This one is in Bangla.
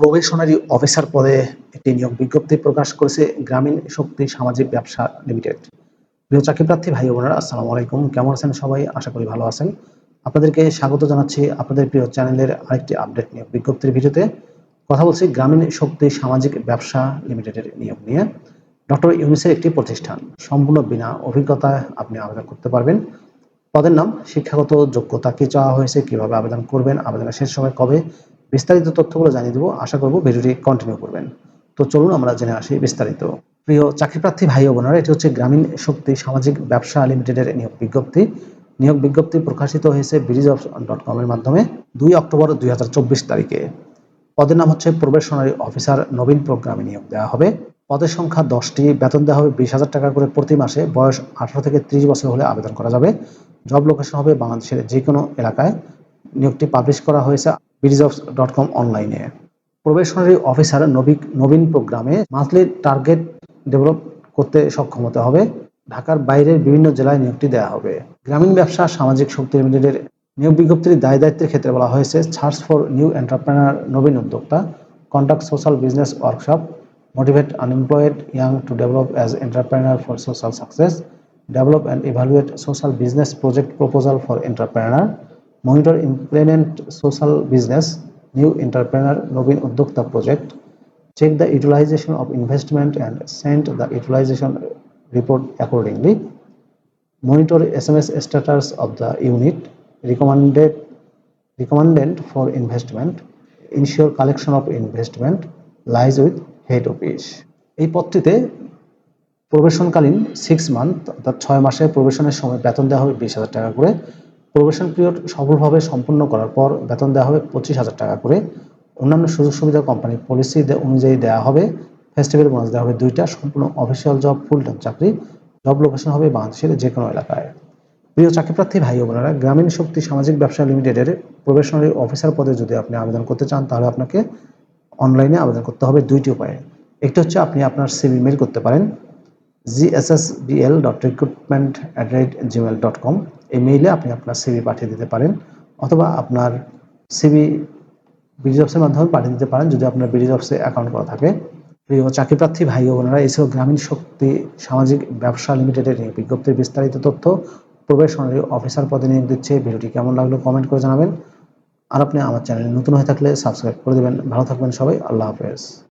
প্রবেশনারি অফিসার পদে একটি নিয়োগ বিজ্ঞপ্তি প্রকাশ করেছে গ্রামীণ শক্তি সামাজিক ব্যবসা লিমিটেড। প্রিয় চাকরিপ্রার্থী, ভাই বোনেরা, আসসালামু আলাইকুম। কেমন আছেন সবাই? আশা করি ভালো আছেন। আপনাদেরকে স্বাগত জানাচ্ছি আপনাদের প্রিয় চ্যানেলের আরেকটি আপডেট নিয়োগ বিজ্ঞপ্তির ভিডিওতে। কথা বলছি গ্রামীণ শক্তি সামাজিক ব্যবসা লিমিটেডের নিয়োগ নিয়ে। ডক্টর ইউনিসের একটি প্রতিষ্ঠান। সম্পূর্ণ বিনা অভিজ্ঞতায় আপনি আবেদন করতে পারবেন। পদের নাম, শিক্ষাগত যোগ্যতা কি চাওয়া হয়েছে, কীভাবে আবেদন করবেন, আবেদনের শেষ সময় কবে বিস্তারিত তথ্যগুলো জানিয়ে দেবো। আশা করব ভিডিওটি কন্টিনিউ করবেন। তো চলুন আমরা জেনে আসি বিস্তারিত। প্রিয় চাকরিপ্রার্থী ভাই ও বোনেরা, এটি হচ্ছে গ্রামীণ শক্তি সামাজিক ব্যবসা লিমিটেডের নিয়োগ বিজ্ঞপ্তি। নিয়োগ বিজ্ঞপ্তি প্রকাশিত হয়েছে ব্রিজ অফ ডট কমের মাধ্যমে দুই অক্টোবর দুই হাজার চব্বিশ তারিখে। পদের নাম হচ্ছে প্রবেশনারি অফিসার নবীন প্রোগ্রামে নিয়োগ দেওয়া হবে। পদের সংখ্যা দশটি। বেতন দেওয়া হবে বিশ হাজার টাকা করে প্রতি মাসে। বয়স আঠারো থেকে ত্রিশ বছর হলে আবেদন করা যাবে। জব লোকেশন হবে বাংলাদেশের যে কোনো এলাকায়। নিয়োগটি পাবলিশ করা হয়েছে বিডিজবস ডট কম অনলাইনে প্রবেশনারি অফিসার নবীন নবীন প্রোগ্রামে মান্থলি টার্গেট ডেভেলপ করতে সক্ষম হতে হবে। ঢাকার বাইরের বিভিন্ন জেলায় নিয়োগটি দেওয়া হবে। গ্রামীণ ব্যবসা সামাজিক শক্তি লিমিটেডের নিয়োগ বিজ্ঞপ্তির দায় দায়িত্বের ক্ষেত্রে বলা হয়েছে সার্চ ফর নিউ এন্টারপ্রেনার নবীন উদ্যোক্তা conduct social business workshop motivate unemployed young to develop as entrepreneur for social success develop and evaluate social business project proposal for entrepreneur, monitor implement social business new entrepreneur নবীন উদ্যোক্তা project check the utilisation of investment and sent the utilisation report accordingly monitor S M S status of the unit recommended recommended for investment ensure collection of investment lies with head office এই পত্রিতে প্রবেশনকালীন সিক্স মান্থ অর্থাৎ ছয় মাসে প্রবেশনের সময় বেতন দেওয়া হবে বিশ হাজার টাকা করে। প্রবেশন পিরিয়ড সফলভাবে সম্পূর্ণ করার পর বেতন দেওয়া হবে পঁচিশ হাজার টাকা করে। অন্যান্য সুযোগ সুবিধা কোম্পানির পলিসি অনুযায়ী দেওয়া হবে। ফেস্টিভ্যাল বোনাস দেওয়া হবে দুইটা। সম্পূর্ণ অফিসিয়াল জব ফুল টাইম চাকরি। জব লোকেশন হবে বাংলাদেশের যে কোনো এলাকায়। প্রিয় চাকরিপ্রার্থী ভাই বোনেরা, গ্রামীণ শক্তি সামাজিক ব্যবসা লিমিটেডের প্রবেশনারি অফিসার পদে যদি আপনি আবেদন করতে চান, তাহলে আপনাকে অনলাইনে আবেদন করতে হবে দুইটি উপায়ে। একটি হচ্ছে আপনি আপনার সিভি মেল করতে পারেন GSSBL dot recruitment at rate gmail dot com এই আপনি আপনার সিভি পাঠিয়ে দিতে পারেন অথবা আপনার সিভি বিডি জবসের মাধ্যমে পাঠিয়ে দিতে পারেন যদি আপনার বিডি জবসে অ্যাকাউন্ট করা থাকে। প্রিয় চাকরিপ্রার্থী ভাই বোনেরা এছাড়াও গ্রামীণ শক্তি সামাজিক ব্যবসা লিমিটেডের বিজ্ঞপ্তির বিস্তারিত তথ্য প্রবেশনারি অফিসার পদে নিয়োগ দিচ্ছে। ভিডিওটি কেমন লাগল কমেন্ট করে জানাবেন। আর আপনি আমার চ্যানেলে নতুন হয়ে থাকলে সাবস্ক্রাইব করে দেবেন। ভালো থাকবেন সবাই। আল্লাহ হাফেজ।